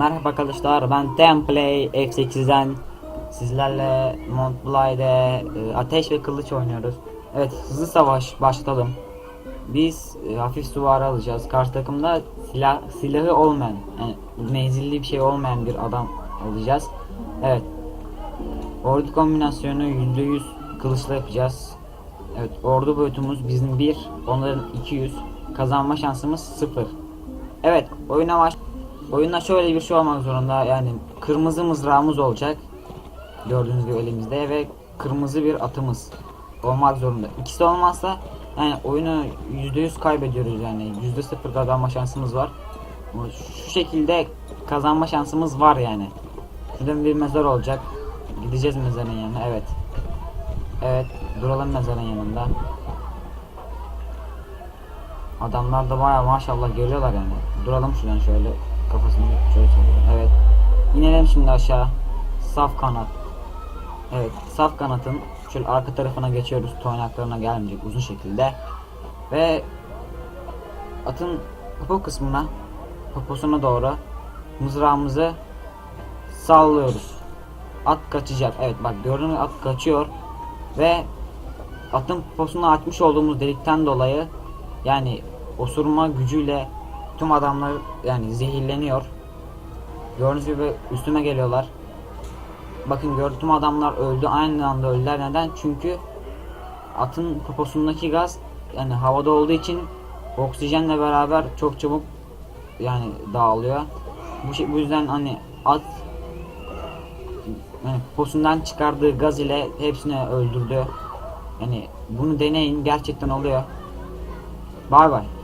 Merhaba arkadaşlar ben Templay F8'den sizlerle Montblay'de e, ateş ve kılıç oynuyoruz. Evet hızlı savaş başlatalım. Biz e, hafif süvari alacağız. Karşı takımda silah silahı olmayan yani menzilli bir şey olmayan bir adam alacağız. Evet. Ordu kombinasyonu %100 kılıçla yapacağız. Evet ordu boyutumuz bizim 1 onların 200 kazanma şansımız 0. Evet oyuna baş Oyunda şöyle bir şey olmak zorunda yani kırmızı mızrağımız olacak gördüğünüz gibi elimizde ve kırmızı bir atımız olmak zorunda. İkisi olmazsa yani oyunu %100 kaybediyoruz yani %0 kazanma şansımız var. Şu şekilde kazanma şansımız var yani. Şurada bir mezar olacak. Gideceğiz mezarın yanına evet. Evet duralım mezarın yanında. Adamlar da baya maşallah geliyorlar yani. Duralım şuradan şöyle kafasını şöyle çekelim. Evet. İnelim şimdi aşağı. Saf kanat. Evet, saf kanatın şöyle arka tarafına geçiyoruz. Toynaklarına gelmeyecek uzun şekilde. Ve atın popo kısmına poposuna doğru mızrağımızı sallıyoruz. At kaçacak. Evet bak gördüğünüz at kaçıyor ve atın poposunu açmış olduğumuz delikten dolayı yani osurma gücüyle tüm adamlar yani zehirleniyor. Gördüğünüz gibi üstüme geliyorlar. Bakın gördüm tüm adamlar öldü aynı anda öldüler. Neden? Çünkü atın poposundaki gaz yani havada olduğu için oksijenle beraber çok çabuk yani dağılıyor. Bu şey bu yüzden hani at yani poposundan çıkardığı gaz ile hepsini öldürdü. Yani bunu deneyin gerçekten oluyor. Bay bay.